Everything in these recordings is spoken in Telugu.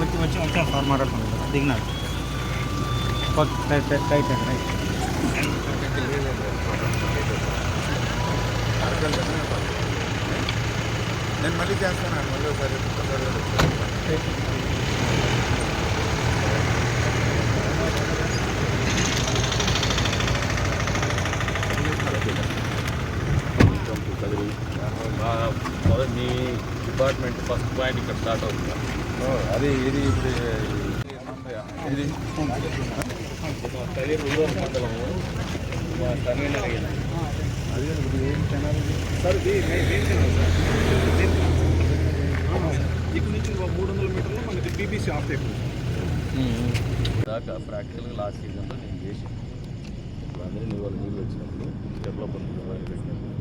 వచ్చి వచ్చి వచ్చాను సార్ మాట్లాడుతున్నాను దిగినాడు ఓకే రైట్ రైట్ రైట్ అండి రైట్ నేను మళ్ళీ చేస్తాను. మళ్ళీ ఒకసారి ఒకసారి మొదటి మీ డిపార్ట్మెంట్ ఫస్ట్ పాయింట్ ఇక్కడ స్టార్ట్ అవుతుంది. అది ఇది ఇప్పుడు ఇది. కదిరి రూరల్ మండలము. మా కన్వీనర్ అయ్యాను అది ఇప్పుడు ఏం ఛానల్ ఇది? సార్ ఇది main main channel sir. Main channel sir. ఇక్కడ నుంచి ఒక మూడు వందల మీటర్లు మనకి బీబీసీ ఆఫ్ టైప్ దాకా ప్రాక్టికల్గా లాస్ట్ సీజన్లో నేను చేసి ఇప్పుడు అందరూ నీ వాళ్ళు నీళ్ళు వచ్చినప్పుడు డెవలప్మెంట్ పెట్టినప్పుడు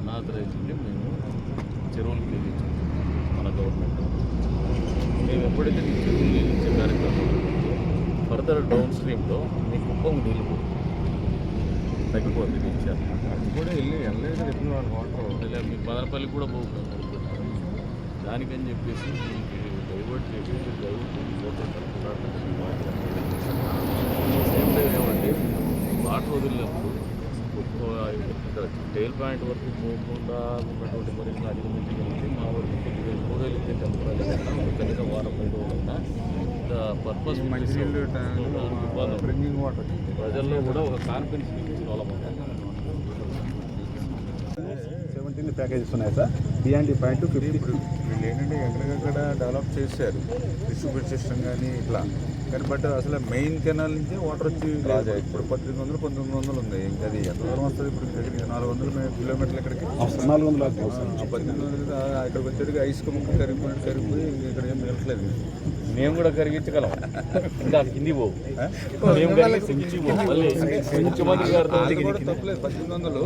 అనాథరైజ్ ఉండి మేము చెరువులు నీళ్ళు మన గవర్నమెంట్ మేము ఎప్పుడైతే ఈ చెరువులు నీళ్ళు ఇచ్చే కార్యక్రమం ఫర్దర్ డౌన్ స్ట్రీమ్లో మీ కుప్పం నీళ్ళు పోతుంది. తగ్గిపోతుంది నుంచి అది కూడా వెళ్ళి వెళ్ళలేదు వాళ్ళు వాటర్ మీ పదనపల్లి కూడా పోతుంది. దానికని చెప్పేసి దీనికి డైవర్ట్ చేసి డైవర్ట్ సేమ్ టైం ఏమంటే వాటర్ వదిలినప్పుడు టైల్ పాయింట్ వరకు పోకుండా ఉన్నటువంటి పరిస్థితులు అధిగమించగలిగితే మా వరకు కొద్దిగా కనీసం వారం రోజులైనా పర్పస్ మంచినీళ్ళు డ్రింకింగ్ వాటర్ ప్రజల్లో కూడా ఒక కాన్ఫిడెన్స్ ఇచ్చిన వాళ్ళం సెవెంటీన్ ప్యాకేజెస్ ఉన్నాయి సార్ బియాండ్ పాయింట్ ఫిఫ్టీ ఇప్పుడు వీళ్ళు ఏంటంటే ఎక్కడికక్కడ డెవలప్ చేశారు. డిస్ట్రిబ్యూట్ సిస్టమ్ కానీ ఇట్లా. కానీ బట్ అసలు మెయిన్ కెనాల్ నుంచి వాటర్ వచ్చి ఇప్పుడు పద్దెనిమిది వందలు పంతొమ్మిది వందలు ఉంది. ఇంకా అది ఎంత దూరం వస్తుంది? ఇప్పుడు దగ్గరికి నాలుగు వందల కిలోమీటర్లు ఇక్కడికి. నాలుగు వందల పద్దెనిమిది వందలు ఆ ఇక్కడికి వచ్చేటికి ఐస్ కరిగిపోయినట్టు కరిగిపోయి ఇంక ఇక్కడ ఏం మిగలట్లేదు. మేము కూడా కరిగించగలం. ఇంకా కింది పోవు. తప్పలేదు పద్దెనిమిది వందలు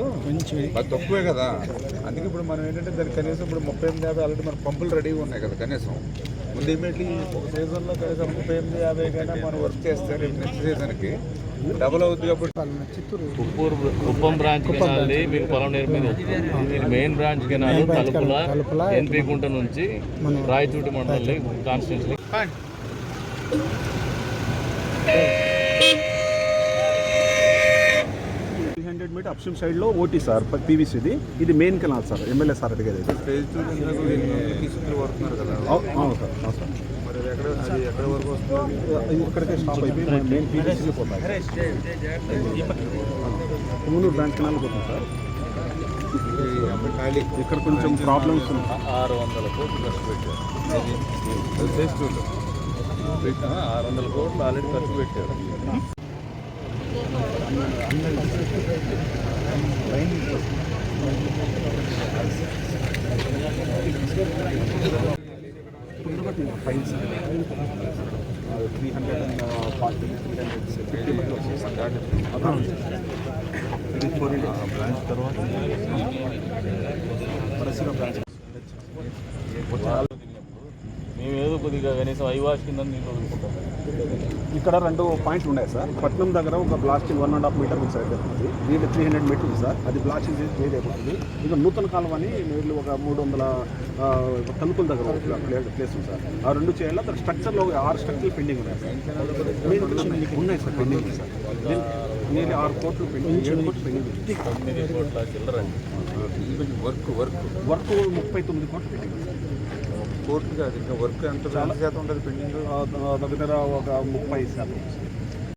అది తక్కువే కదా. అందుకే ఇప్పుడు మనం ఏంటంటే దానికి కనీసం ఇప్పుడు ముప్పై ఎనిమిది యాభై ఆల్రెడీ మన పంపులు రెడీగా ఉన్నాయి కదా కనీసం. ముందు ఇమీడియట్లీ ఒక సీజన్లో కనీసం ముప్పై ఎనిమిది యాభై కైనా మనం వర్క్ చేస్తే రేపు నెక్స్ట్ సీజన్కి డబుల్ అవుతుంది కాబట్టి కుప్పూరు కుప్పం బ్రాంచ్ కెనాల్ది మీకు పొలం నేర్ మీద వస్తుంది మెయిన్ బ్రాంచ్ కెనాల్ తలుపుల ఎన్పి గుంట నుంచి రాయచూటి మండలి constituency three hundred meter upstream సైడ్లో ఓటీ సార్ పీవీసీది ఇది main canal sir MLA sir అడిగేది అవును సార్ అవును సార్ ఇక్కడికే స్టాప్ అయిపోయి మెయిన్ పీవీసీలో పోతాం బ్రాంచ్ కెనాల్ పోతుంది సార్ ఇక్కడ కొంచెం ప్రాబ్లమ్స్ ఉన్నాయి ఆరు వందల కోట్లు ఖర్చు పెట్టారు ఆరు వందల కోట్లు ఆల్రెడీ ఖర్చు పెట్టారు fine three hundred and forty three hundred fifty మధ్య వచ్చేసి సార్ ఫోర్ బ్రాంచ్ తర్వాత పరిశ్రమ బ్రాంచ్ మేము ఏదో కొద్దిగా కనీసం ఐవాష్ కింద నీళ్ళు వదులుకుంటాం. ఇక్కడ రెండు పాయింట్లు ఉన్నాయి సార్. పట్నం దగ్గర ఒక blasting one and half meter mix అయిపోతుంది దీంట్లో త్రీ హండ్రెడ్ మీటర్ ఉంది సార్. అది బ్లాస్టింగ్ చేసి వేది అయిపోతుంది. ఇక నూతన కాలం అని నీళ్ళు ఒక మూడు వందల తలుపుల దగ్గర ప్లేస్ ఉంది సార్. ఆ రెండు చేయాలి. అక్కడ స్ట్రక్చర్లో ఆరు స్ట్రక్చర్లు పెండింగ్ ఉన్నాయి సార్. ఉన్నాయి సార్ పెండింగ్ సార్. నేను ఆరు కోట్లు పెండింగ్ ఏడు కోట్లు పెండింగ్ ఉంది తొమ్మిది కోట్ల చిల్లరండి వర్క్ వర్క్ వర్క్ ముప్పై తొమ్మిది కోట్లు పెండింగ్ సార్. కోర్టు కాదు ఇంకా వర్క్ ఎంత శాతం ఉంటుంది పెండింగ్? దగ్గర ఒక ముప్పై శాతం.